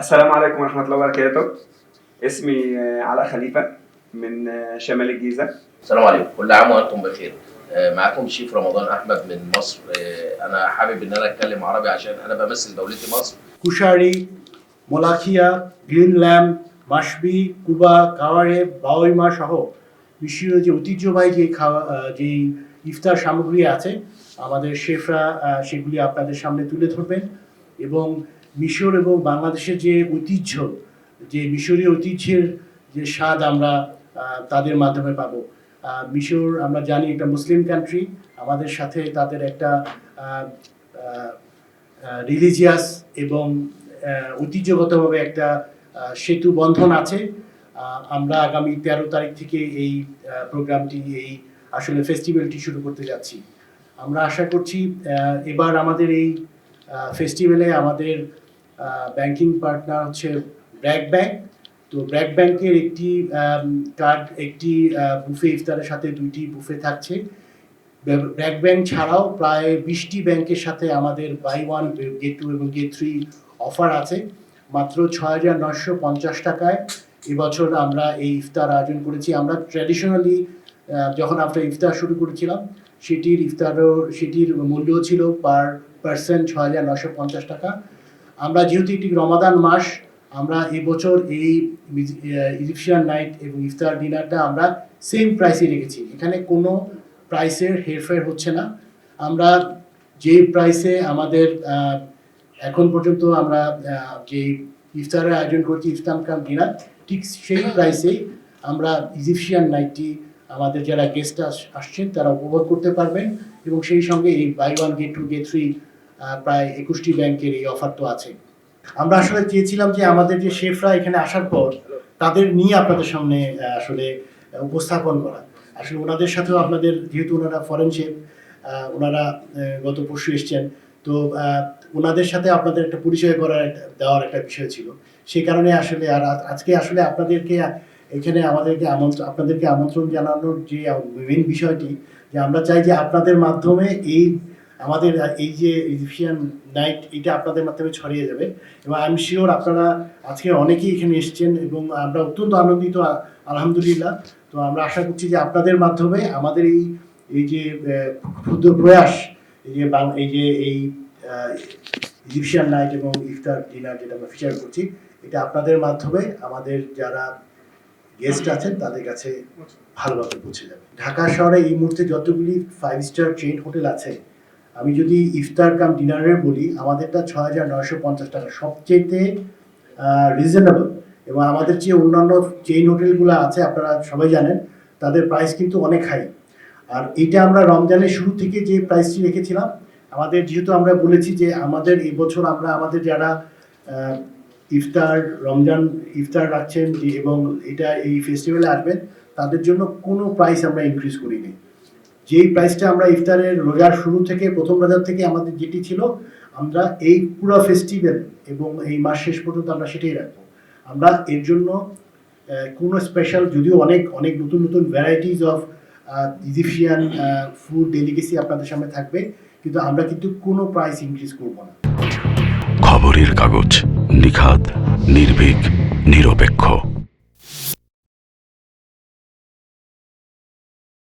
السلام عليكم ورحمة الله وبركاته اسمي آه، علاء خليفة من آه، شمال الجيزة السلام عليكم كل عام وانتم بخير آه، معاكم شيف رمضان احمد من مصر آه، انا حابب ان انا اتكلم عربي عشان انا بمثل دولتي مصر কুশারি মোলাখিয়া green lamp মাসবি Quba কাওয়ারে বাওয়াইমা সহ মিশরীয় যে ঐতিহ্যবাহী যে খাওয়া আহ, যেই ইফতার সামগ্রী আছে আমাদের শেফরা আহ, সেগুলি আপনাদের সামনে তুলে ধরবেন এবং মিশর এবং বাংলাদেশের যে ঐতিহ্য, যে মিশরীয় ঐতিহ্যের যে স্বাদ আমরা তাদের মাধ্যমে পাবো। মিশর আমরা জানি একটা মুসলিম কান্ট্রি আমাদের সাথে তাদের একটা রিলিজিয়াস এবং ঐতিহ্যগতভাবে একটা সেতু বন্ধন আছে। আমরা আগামী তেরো তারিখ থেকে এই প্রোগ্রামটি, এই আসলে ফেস্টিভ্যালটি শুরু করতে যাচ্ছি। আমরা আশা করছি এবার আমাদের এই ফেস্টিভ্যালে আমাদের ব্যাংকিং পার্টনার হচ্ছে ব্র্যাক ব্যাংক তো ব্র্যাক ব্যাংকের একটি কার্ড একটি বুফে ইফতারের সাথে দুইটি বুফে থাকছে। ব্র্যাক ব্যাংক ছাড়াও প্রায় বিশটি ব্যাংকের সাথে আমাদের বাই ওয়ান গেট টু এবং গেট থ্রি অফার আছে। মাত্র ছয় হাজার নশো পঞ্চাশ টাকায় এবছর আমরা এই ইফতার আয়োজন করেছি। আমরা ট্র্যাডিশনালি যখন আমরা ইফতার শুরু করেছিলাম, সেটির ইফতারও, সেটির মূল্য ছিল পার পার্সেন্ট ছ হাজার নশো পঞ্চাশ টাকা। আমরা যেহেতু একটি রমাদান মাস, আমরা এবছর এই ইজিপশিয়ান নাইট এবং ইফতার ডিনারটা আমরা সেম প্রাইসে রেখেছি। এখানে কোনো প্রাইসের হেরফের হচ্ছে না। আমরা যে প্রাইসে আমাদের এখন পর্যন্ত আমরা যে ইফতারের আয়োজন করছি, ইফতার কাম ডিনার, ঠিক সেই প্রাইসেই আমরা ইজিপশিয়ান নাইটটি আমাদের যারা গেস্ট আসছেন, তারা উপভোগ করতে পারবেন এবং সেই সঙ্গে এই buy one get two get three প্রায় একুশটি ব্যাংকের এই অফার তো আছে। আমরা আসলে চেয়েছিলাম যে আমাদের যে শেফরা এখানে আসার পর তাদের নিয়ে আপনাদের সামনে আসলে উপস্থাপন করা। আসলে ওনাদের সাথেও আপনাদের, যেহেতু ওনারা ফরেন শেফ ওনারা গত পরশু এসছেন, তো ওনাদের সাথে আপনাদের একটা পরিচয় করার দেওয়ার একটা বিষয় ছিল। সেই কারণে আসলে আর আজকে আসলে আপনাদেরকে, এখানে আমাদেরকে আমন্ত্রণ আপনাদেরকে আমন্ত্রণ জানানোর যে মেইন বিষয়টি, যে আমরা চাই যে আপনাদের মাধ্যমে এই আমাদের এই যে ইজিপশিয়ান নাইট এটা আপনাদের মাধ্যমে ছড়িয়ে যাবে এবং আই এম শিওর আপনারা আজকে অনেকেই এখানে এসছেন এবং আমরা অত্যন্ত আনন্দিত, আলহামদুলিল্লাহ। তো আমরা আশা করছি যে আপনাদের মাধ্যমে আমাদের এই এই যে ক্ষুদ্র প্রয়াস, এই যে এই যে, এই ইজিপশিয়ান নাইট এবং ইফতার ডিনার যেটা আমরা ফিচার করছি, এটা আপনাদের মাধ্যমে আমাদের যারা গেস্ট আছেন তাদের কাছে ভালোভাবে পৌঁছে যাবে। ঢাকা শহরে এই মুহূর্তে যতগুলি ফাইভ স্টার চেইন হোটেল আছে আমি যদি ইফতার কাম ডিনারের বলি, আমাদেরটা ছ হাজার নয়শো পঞ্চাশ টাকা। সবচেয়েতে রিজনেবল এবং আমাদের যে অন্যান্য চেইন হোটেলগুলো আছে, আপনারা সবাই জানেন, তাদের প্রাইস কিন্তু অনেক হাই আর এটা আমরা রমজানের শুরু থেকে যে প্রাইসটি রেখেছিলাম, আমাদের যেহেতু আমরা বলেছি যে আমাদের এই বছর আমরা আমাদের যারা ইফতার, রমজান ইফতার রাখছেন এবং এটা এই ফেস্টিভ্যালে আসবেন, তাদের জন্য কোনো প্রাইস আমরা ইনক্রিজ করিনি। যেই প্রাইসটা আমরা ইফতারের রোজার শুরু থেকে, প্রথম রোজার থেকে আমাদের যেটি ছিল, আমরা এই পুরো ফেস্টিভ্যাল এবং এই মাস শেষ পর্যন্ত আমরা সেটাই রাখব। আমরা এর জন্য কোনো স্পেশাল যদিও অনেক অনেক নতুন নতুন varieties of Egyptian food delicacy আপনাদের সামনে থাকবে, কিন্তু আমরা কিন্তু কোনো প্রাইস ইনক্রিজ করব না। খবরের কাগজ, নিখাদ, নির্ভীক, নিরপেক্ষ।